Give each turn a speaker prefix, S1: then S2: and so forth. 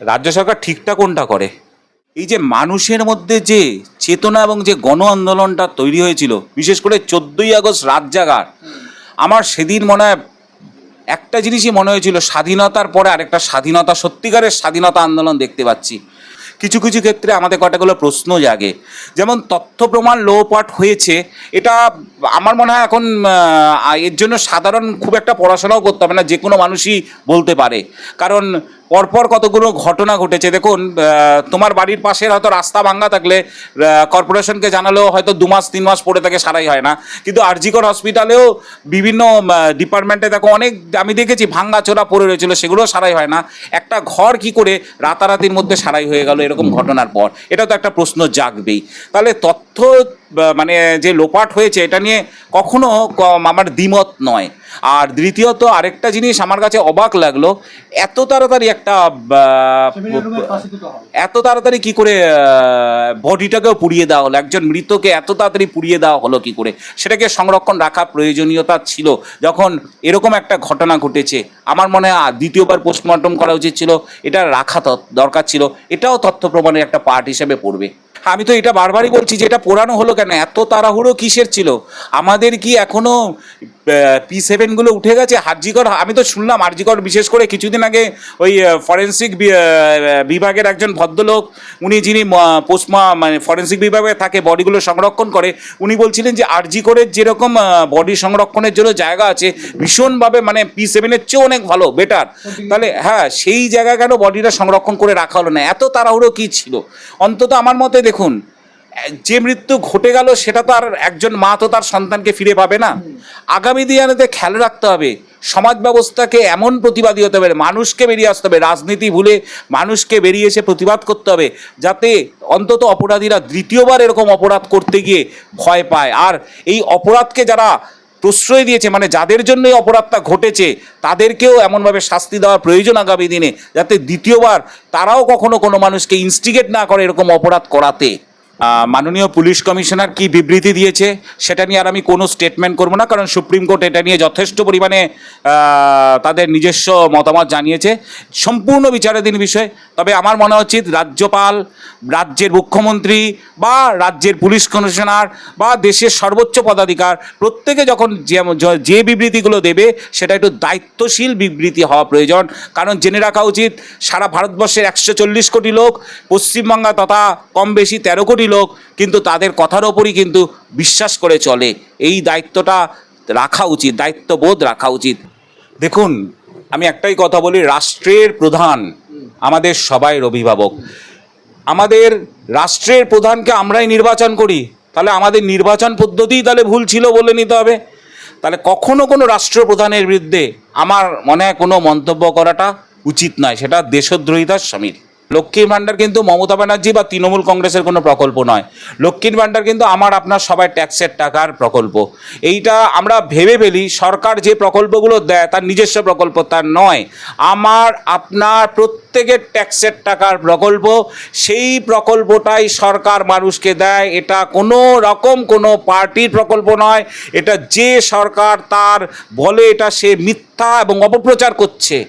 S1: রাজ্য সরকার ঠিকটা কোনটা করে? এই যে মানুষের মধ্যে যে চেতনা এবং যে গণ আন্দোলনটা তৈরি হয়েছিল, বিশেষ করে চোদ্দই আগস্ট রাত জাগার আমার সেদিন মনে হয় একটা জিনিসই মনে হয়েছিল, স্বাধীনতার পরে আরেকটা স্বাধীনতা, সত্যিকারের স্বাধীনতা আন্দোলন দেখতে পাচ্ছি। কিছু কিছু ক্ষেত্রে আমাদের কটাগুলো প্রশ্ন জাগে। যেমন তথ্য প্রমাণ লোপাট হয়েছে, এটা আমার মনে হয় এখন এর জন্য সাধারণ খুব একটা পড়াশোনাও করতে হবে না, যে কোনো মানুষই বলতে পারে। কারণ পরপর কতগুলো ঘটনা ঘটেছে, দেখুন তোমার বাড়ির পাশের হয়তো রাস্তা ভাঙ্গা থাকলে কর্পোরেশনকে জানালেও হয়তো দু মাস, তিন মাস পরে তাকে সারাই হয় না। কিন্তু আরজিকর হসপিটালেও বিভিন্ন ডিপার্টমেন্টে দেখো অনেক, আমি দেখেছি ভাঙ্গা চোরা পড়ে রয়েছিল, সেগুলোও সারাই হয় না। একটা ঘর কি করে রাতারাতির মধ্যে সারাই হয়ে গেল এরকম ঘটনার পর। এটা তো একটা প্রশ্ন জাগবেই। তাহলে তথ্য মানে যে লোপাট হয়েছে এটা নিয়ে কখনো আমার দ্বিমত নয়। আর দ্বিতীয়ত আরেকটা জিনিস আমার কাছে অবাক লাগল এত তাড়াতাড়ি একটা এত তাড়াতাড়ি কি করে বডিটাকেও পুড়িয়ে দেওয়া হলো একজন মৃতকে এত তাড়াতাড়ি পুড়িয়ে দেওয়া হলো কি করে? সেটাকে সংরক্ষণ রাখা প্রয়োজনীয়তা ছিল। যখন এরকম একটা ঘটনা ঘটেছে আমার মনে হয় দ্বিতীয়বার পোস্টমর্টম করা উচিত ছিল এটা রাখা দরকার ছিল এটাও তথ্য প্রমাণের একটা পার্ট হিসেবে পড়বে। আমি তো এটা বারবারই বলছি যে এটা পোড়ানো হলো কেন? এত তাড়াহুড়ো কিসের ছিল? আমাদের কি এখনও পি সেভেনগুলো উঠে গেছে হার্জিকর আমি তো শুনলাম হার্জিকর বিশেষ করে কিছুদিন আগে ওই ফরেন্সিক বিভাগের একজন ভদ্রলোক উনি যিনি পোস্টমা মানে ফরেন্সিক বিভাগে থাকে বডিগুলো সংরক্ষণ করে উনি বলছিলেন যে আরজিকরের যেরকম বডি সংরক্ষণের জন্য জায়গা আছে ভীষণভাবে মানে পি সেভেনের চেয়েও অনেক ভালো বেটার তাহলে হ্যাঁ সেই জায়গা কেন বডিটা সংরক্ষণ করে রাখা হলো না? এত তাড়াহুড়ো কী ছিল? অন্তত আমার মতে দেখুন যে মৃত্যু ঘটে গেল, সেটা তো আর একজন মা তো তার সন্তানকে ফিরে পাবে না। আগামী দিনে খেয়াল রাখতে হবে, সমাজ ব্যবস্থাকে এমন প্রতিবাদী হতে হবে, মানুষকে বেরিয়ে আসতে হবে, রাজনীতি ভুলে মানুষকে বেরিয়ে এসে প্রতিবাদ করতে হবে, যাতে অন্তত অপরাধীরা দ্বিতীয়বার এরকম অপরাধ করতে গিয়ে ভয় পায়। আর এই অপরাধকে যারা প্রশ্রয় দিয়েছে মানে যাদের জন্য এই অপরাধটা ঘটেছে, তাদেরকেও এমনভাবে শাস্তি দেওয়ার প্রয়োজন আগামী দিনে, যাতে দ্বিতীয়বার তারাও কখনো কোনো মানুষকে ইনস্টিগেট না করে এরকম অপরাধ করাতে। মাননীয় পুলিশ কমিশনার কি বিবৃতি দিয়েছে সেটা নিয়ে আর আমি কোনো স্টেটমেন্ট করব না, কারণ সুপ্রিম কোর্ট এটা নিয়ে যথেষ্ট পরিমাণে তাদের নিজস্ব মতামত জানিয়েছে। সম্পূর্ণ বিচারাধীন বিষয়, তবে আমার মনে উচিত রাজ্যপাল, রাজ্যের মুখ্যমন্ত্রী বা রাজ্যের পুলিশ কমিশনার বা দেশের সর্বোচ্চ পদাধিকার, প্রত্যেকে যখন যে- বিবৃতিগুলো দেবে, সেটা একটু দায়িত্বশীল বিবৃতি হওয়া প্রয়োজন। কারণ জেনে রাখা উচিত, সারা ভারতবর্ষের একশো চল্লিশ কোটি লোক পশ্চিমবাংলা তথা কম বেশি তেরো কোটি লোক, কিন্তু তাদের কথার ওপরই কিন্তু বিশ্বাস করে চলে। এই দায়িত্বটা রাখা উচিত, দায়িত্ববোধ রাখা উচিত। দেখুন, আমি একটাই কথা বলি, রাষ্ট্রের প্রধান আমাদের সবাই অভিভাবক। আমাদের রাষ্ট্রের প্রধানকে আমরাই নির্বাচন করি, তাহলে আমাদের নির্বাচন পদ্ধতিই তাহলে ভুল ছিল বলে নিতে হবে। তাহলে কখনো কোনো রাষ্ট্রপ্রধানের বিরুদ্ধে আমার মনে হয় কোনো মন্তব্য করাটা উচিত নয়, সেটা দেশদ্রোহিতার সমীর। লক্ষ্মীর ভাণ্ডার কিন্তু মমতা ব্যানার্জি বা তৃণমূল কংগ্রেসের কোনো প্রকল্প নয়। লক্ষ্মীর ভাণ্ডার কিন্তু আমার আপনার সবাই ট্যাক্সের টাকার প্রকল্প। এইটা আমরা ভেবে ফেলি, সরকার যে প্রকল্পগুলো দেয় তার নিজস্ব প্রকল্প তার নয়। আমার আপনার প্রত্যেকের ট্যাক্সের টাকার প্রকল্প, সেই প্রকল্পটাই সরকার মানুষকে দেয়। এটা কোনো রকম কোনো পার্টির প্রকল্প নয়। এটা যে সরকার তার বলে এটা সে মিথ্যা এবং অপপ্রচার করছে।